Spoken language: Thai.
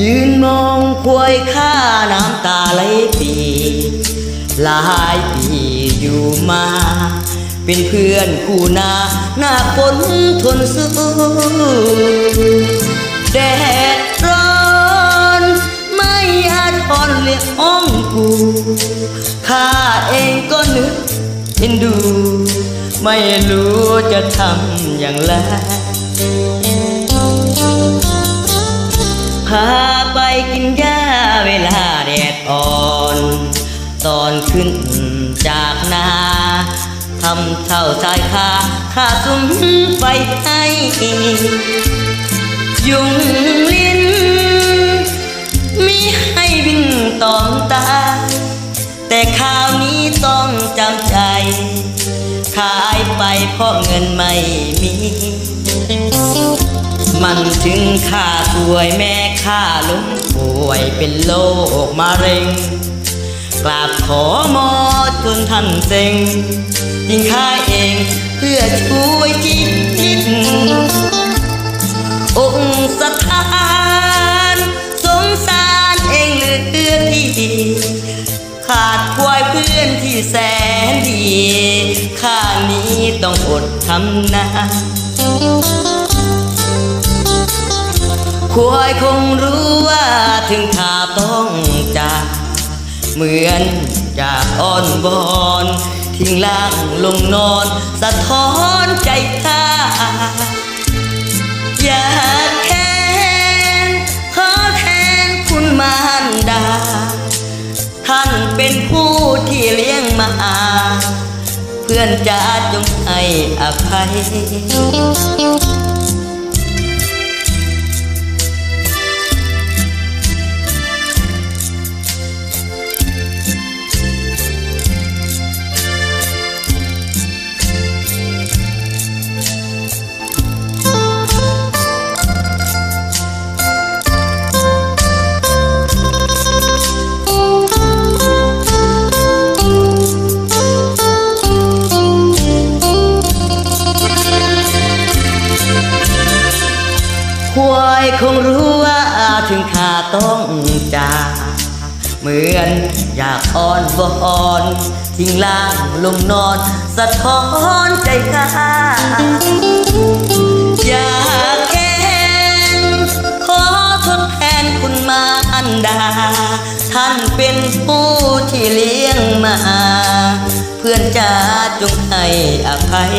ยืนมองควยข้าน้ำตาไหลปีหลายปีอยู่มา เป็นเพื่อนคู่หนาหน้าฝนทนสู้แดดร้อนไม่อาจทนเรียกอ้องกูข้าเองก็นึกเห็นดู ไม่รู้จะทำอย่างไราไปกินหญ้าเวลาแดดอ่อน ตอนขึ้นจากนาทำเท่าชายคาข้าสุมไฟให้ ยุงลิ้นมีให้บินตอมตา แต่คราวนี้ต้องจำใจ ขายไปเพราะเงินไม่มี มันถึงข้าป่วยแม่ ข้าล้มป่วยเป็นโรคมะเร็ง กราบขอมอจนท่านเซ็งยิ่งข้าเองเพื่อช่วยชีวิตองค์สถานสงสารเองเหลือที่ขาดควายเพื่อนที่แสนดีข้านี้ต้องอดทำนา ควายคงรู้ว่าถึงข้าต้องจากเหมือนจากอ้อนบอนทิ้งล่างลงนอน สะท้อนใจข้าอยากแค้นขอแทนคุณมารดา ท่านเป็นผู้ที่เลี้ยงมา เพื่อนจะจงให้อภัย ควายคงรู้ว่าถึงข้าต้องจากเหมือนอยากอ้อนวอน ทิ้งล่างลงนอน สะท้อนใจข้าอยากแค้นขอทดแทนคุณมารดา ท่านเป็นผู้ที่เลี้ยงมา เพื่อนจะจงให้อภัย